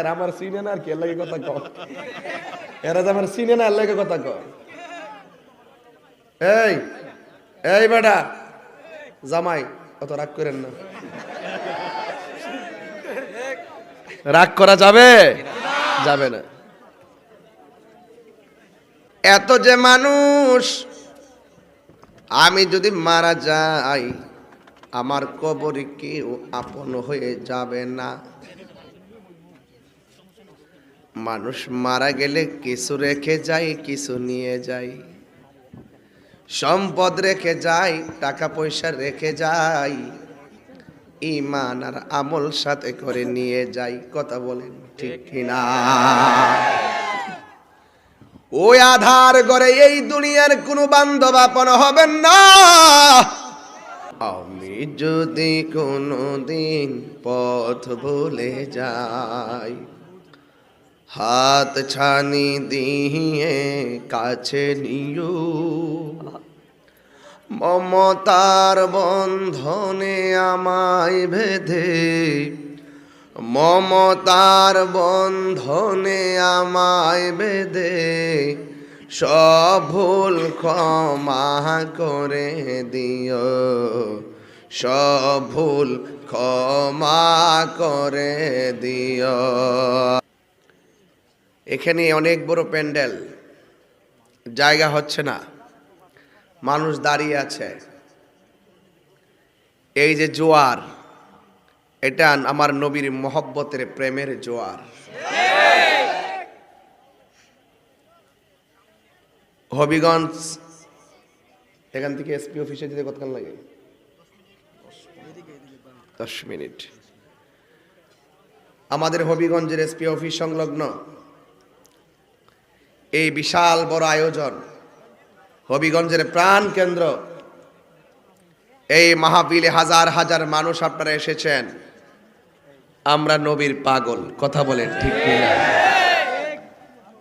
এরা আমার চিনে না আর কি, এর কথা এরা যে আমার না, এর কথা এই এই বেটা, জামাই, অত রাগ করেন না। রাগ করা যাবে? যাবে না। এত যে মানুষ, আমি যদি মারা যাই, আমার কবরে কেউ আপন হয়ে যাবে না। মানুষ মারা গেলে কিছু রেখে যায়, কিছু নিয়ে যায়। সম্পদ রেখে যায়, টাকা পয়সা রেখে যায়। ইমান আর আমল সাথে করে নিয়ে যাই কথা বলেন ঠিক কিনা? ওই আধার করে এই দুনিয়ার কোনো বান্ধব আপন হবেন না। আমি যদি কোনো দিন পথ ভুলে যাই হাত ছানি দিয়ে কাছে নিও মমতার বন্ধনে আমায় বেঁধে। মমতার বন্ধনে আমায় বেঁধে। সব ভুল ক্ষমা করে দিও সব ভুল ক্ষমা করে দিও এখানে অনেক বড় প্যান্ডেল। জায়গা হচ্ছে না। মানুষ দাঁড়িয়ে আছে। এই যে জোয়ার, এটা আমার নবীর মহব্বতের প্রেমের জোয়ার। হবিগঞ্জ, এখান থেকে এসপি অফিসে যেতে কতক্ষণ লাগে? দশ মিনিট। আমাদের হবিগঞ্জের এসপি অফিস সংলগ্ন। এই বিশাল বড় আয়োজন হবিগঞ্জের প্রাণ কেন্দ্র। এই মাহফিলে হাজার হাজার মানুষ আপনারা এসেছেন। আমরা নবীর পাগল, কথা বলেন ঠিক কিনা?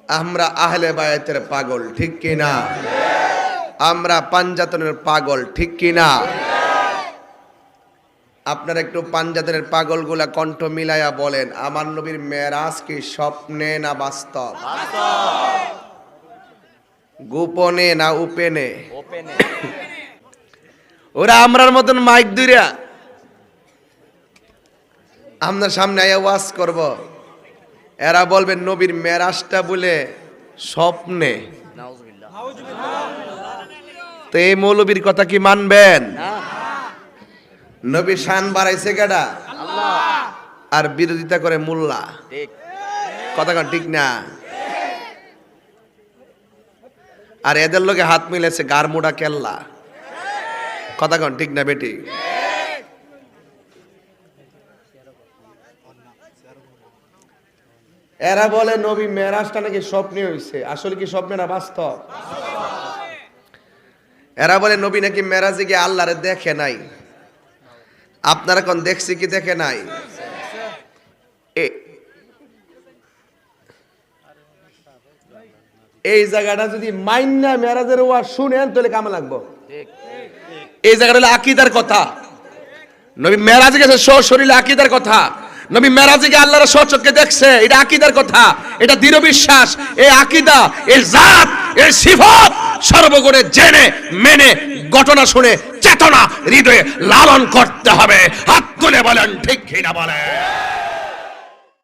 আমরা আহলে বায়াতের পাগল, ঠিক কিনা? আমরা পাঞ্জাতনের পাগল, ঠিক কিনা? আপনারা একটু পাঞ্জাতনের পাগলগুলা কণ্ঠ মিলাইয়া বলেন, আমার নবীর মেরাজ কি স্বপ্নে না বাস্তব? গোপনে না উপেনে? ওরা আমরার মতন মাইক দুইরা আপনার সামনে আয়া ওয়াজ করব। এরা বলবেন নবীর মেরাজটা বলে স্বপ্নে। তো এই মৌলবীর কথা কি মানবেন? নবী শান বাড়াইছে কেডা? আর বিরোধিতা করে মোল্লা। কথা ঠিক না? আর এদের লোকে হাত মিলেছে গারমুডা কেল্লা। কথা কন, ঠিক না বেটি? এরা বলে, নবী, মেরাজটা নাকি স্বপ্নে হয়েছে আসলে কি স্বপ্নে না বাস্তব? এরা বলে, নবী নাকি মেরাজে গিয়ে আল্লাহরে দেখে নাই। আপনারা কোন দেখছি কি দেখে নাই? এই জায়গাটা যদি মাইন্না মেরাজের ওয়া শুনেন তাহলে কামে লাগবো? এই জায়গাটা হলো আকিদার কথা। নবী মেরাজে গেছে শরীরে আকিদার কথা। নবী মেরাজে গিয়ে আল্লাহর সচক্ষে দেখছে এটা আকিদার কথা। এটা দৃঢ় বিশ্বাস। এই আকিদা এই জাত এই সিফত সর্বগুণে জেনে মেনে ঘটনা শুনে চেতনা হৃদয়ে লালন করতে হবে। হাত তুলে বলেন ঠিক কিনা বলেন?